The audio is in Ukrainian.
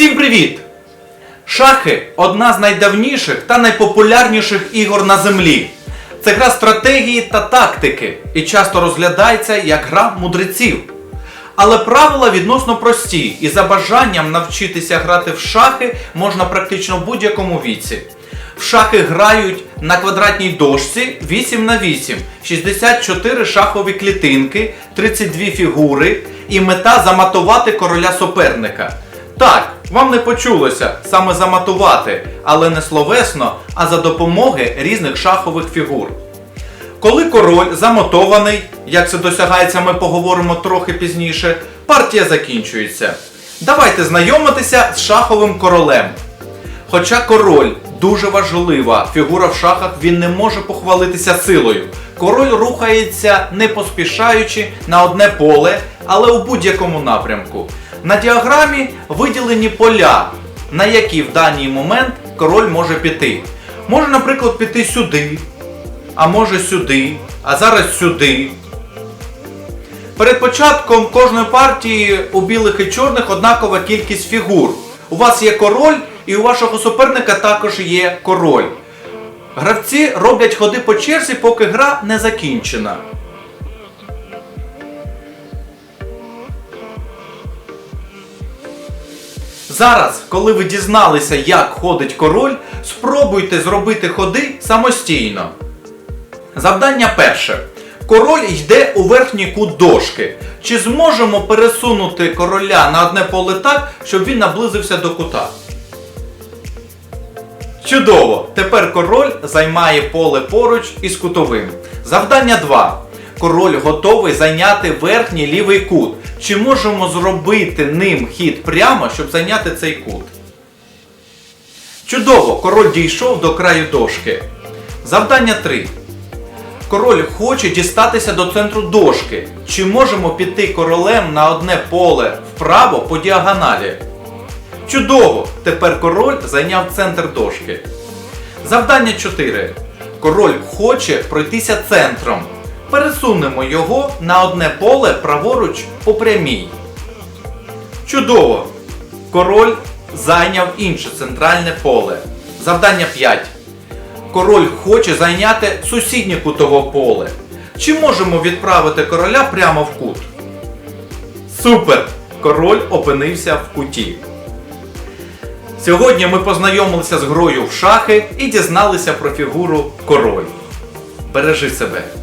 Всім привіт! Шахи одна з найдавніших та найпопулярніших ігор на землі. Це гра стратегії та тактики і часто розглядається як гра мудреців. Але правила відносно прості, і за бажанням навчитися грати в шахи можна практично в будь-якому віці. В шахи грають на квадратній дошці 8 на 8, 64 шахові клітинки, 32 фігури і мета заматувати короля суперника. Так, вам не почулося саме заматувати, але не словесно, а за допомоги різних шахових фігур. Коли король замотований, як це досягається, ми поговоримо трохи пізніше, партія закінчується. Давайте знайомитися з шаховим королем. Хоча король дуже важлива фігура в шахах, він не може похвалитися силою. Король рухається не поспішаючи на одне поле, але у будь-якому напрямку. На діаграмі виділені поля, на які в даний момент король може піти. Може, наприклад, піти сюди, а може сюди, а зараз сюди. Перед початком кожної партії у білих і чорних однакова кількість фігур. У вас є король, і у вашого суперника також є король. Гравці роблять ходи по черзі, поки гра не закінчена. Зараз, коли ви дізналися, як ходить король, спробуйте зробити ходи самостійно. Завдання перше. Король йде у верхній кут дошки. Чи зможемо пересунути короля на одне поле так, щоб він наблизився до кута? Чудово! Тепер король займає поле поруч із кутовим. Завдання 2. Король готовий зайняти верхній лівий кут. Чи можемо зробити ним хід прямо, щоб зайняти цей кут? Чудово! Король дійшов до краю дошки. Завдання 3. Король хоче дістатися до центру дошки. Чи можемо піти королем на одне поле вправо по діагоналі? Чудово! Тепер король зайняв центр дошки. Завдання 4. Король хоче пройтися центром. Пересунемо його на одне поле праворуч по прямій. Чудово! Король зайняв інше центральне поле. Завдання 5. Король хоче зайняти сусіднє кутове поле. Чи можемо відправити короля прямо в кут? Супер! Король опинився в куті. Сьогодні ми познайомилися з грою в шахи і дізналися про фігуру король. Бережи себе!